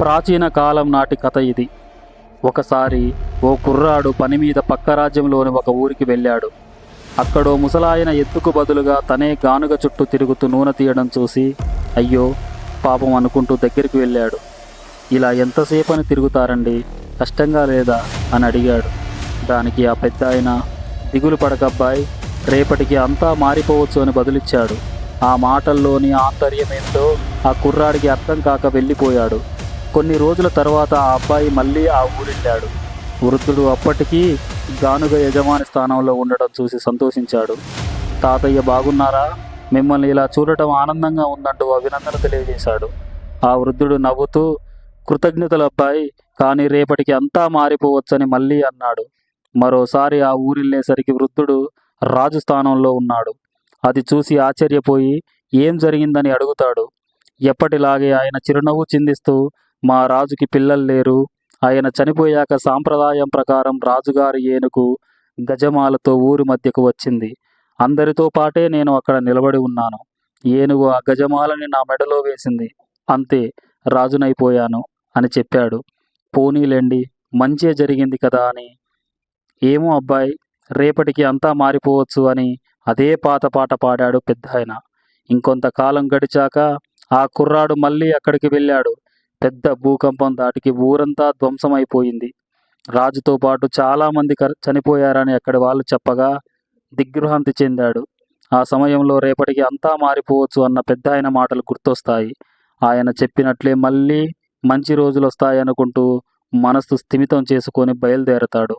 ప్రాచీన కాలం నాటి కథ ఇది. ఒకసారి ఓ కుర్రాడు పని మీద పక్క రాజ్యంలోని ఒక ఊరికి వెళ్ళాడు. అక్కడో ముసలాయన ఎత్తుకు బదులుగా తనే గానుగ చుట్టూ తిరుగుతూ నూనె తీయడం చూసి అయ్యో పాపం అనుకుంటూ దగ్గరికి వెళ్ళాడు. ఇలా ఎంతసేపు అని తిరుగుతారండి? కష్టంగా లేదా? అని అడిగాడు. దానికి ఆ పెద్ద ఆయన దిగులు పడకబ్బాయి రేపటికి అంతా మారిపోవచ్చు అని బదులిచ్చాడు. ఆ మాటల్లోని ఆంతర్యమేంటో ఆ కుర్రాడికి అర్థం కాక వెళ్ళిపోయాడు. కొన్ని రోజుల తర్వాత ఆ అబ్బాయి మళ్ళీ ఆ ఊరెళ్ళాడు. వృద్ధుడు అప్పటికీ గానుగ యజమాని స్థానంలో ఉండడం చూసి సంతోషించాడు. తాతయ్య బాగున్నారా? మిమ్మల్ని ఇలా చూడటం ఆనందంగా ఉందంటూ అభినందన తెలియజేశాడు. ఆ వృద్ధుడు నవ్వుతూ కృతజ్ఞతలు అబ్బాయి కానీ రేపటికి అంతా మారిపోవచ్చని మళ్ళీ అన్నాడు. మరోసారి ఆ ఊరిల్లేసరికి వృద్ధుడు రాజు స్థానంలో ఉన్నాడు. అది చూసి ఆశ్చర్యపోయి ఏం జరిగిందని అడుగుతాడు. ఎప్పటిలాగే ఆయన చిరునవ్వు చిందిస్తూ మా రాజుకి పిల్లలు లేరు. ఆయన చనిపోయాక సాంప్రదాయం ప్రకారం రాజుగారి ఏనుగు గజమాలతో ఊరి మధ్యకు వచ్చింది. అందరితో పాటే నేను అక్కడ నిలబడి ఉన్నాను. ఏనుగు ఆ గజమాలని నా మెడలో వేసింది. అంతే రాజునైపోయాను అని చెప్పాడు. పోనీలేండి మంచే జరిగింది కదా అని. ఏమో అబ్బాయి రేపటికి అంతా మారిపోవచ్చు అని అదే పాత పాట పాడాడు పెద్ద ఆయన ఇంకొంతకాలం గడిచాక ఆ కుర్రాడు మళ్ళీ అక్కడికి వెళ్ళాడు. పెద్ద భూకంపం దాటికి ఊరంతా ధ్వంసమైపోయింది. రాజుతో పాటు చాలామంది క చనిపోయారని అక్కడి వాళ్ళు చెప్పగా దిగ్గృహాంతి చెందాడు. ఆ సమయంలో రేపటికి అంతా మారిపోవచ్చు అన్న పెద్ద ఆయన మాటలు గుర్తొస్తాయి. ఆయన చెప్పినట్లే మళ్ళీ మంచి రోజులు వస్తాయనుకుంటూ మనస్సు స్థిమితం చేసుకొని బయలుదేరతాడు.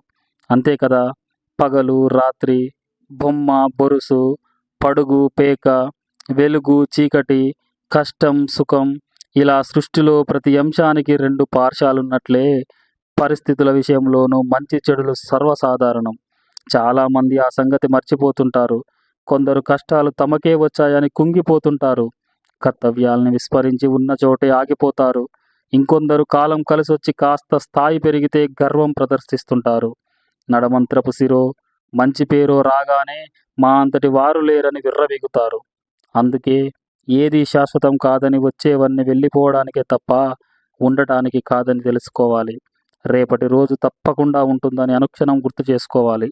అంతే కదా పగలు రాత్రి బొమ్మ బొరుసు పడుగు పేక వెలుగు చీకటి కష్టం సుఖం ఇలా సృష్టిలో ప్రతి అంశానికి రెండు పార్శాలున్నట్లే పరిస్థితుల విషయంలోనూ మంచి చెడులు సర్వసాధారణం. చాలామంది ఆ సంగతి మర్చిపోతుంటారు. కొందరు కష్టాలు తమకే వచ్చాయని కుంగిపోతుంటారు. కర్తవ్యాలను విస్మరించి ఉన్న చోటే ఆగిపోతారు. ఇంకొందరు కాలం కలిసి వచ్చి కాస్త స్థాయి పెరిగితే గర్వం ప్రదర్శిస్తుంటారు. నడమంత్రపు సిరో మంచి పేరో రాగానే మా అంతటి వారు లేరని విర్రవీగుతారు. అందుకే ఏది శాశ్వతం కాదని వచ్చేవన్నీ వెళ్ళిపోవడానికే తప్ప ఉండటానికి కాదని తెలుసుకోవాలి. రేపటి రోజు తప్పకుండా ఉంటుందని అనుక్షణం గుర్తు చేసుకోవాలి.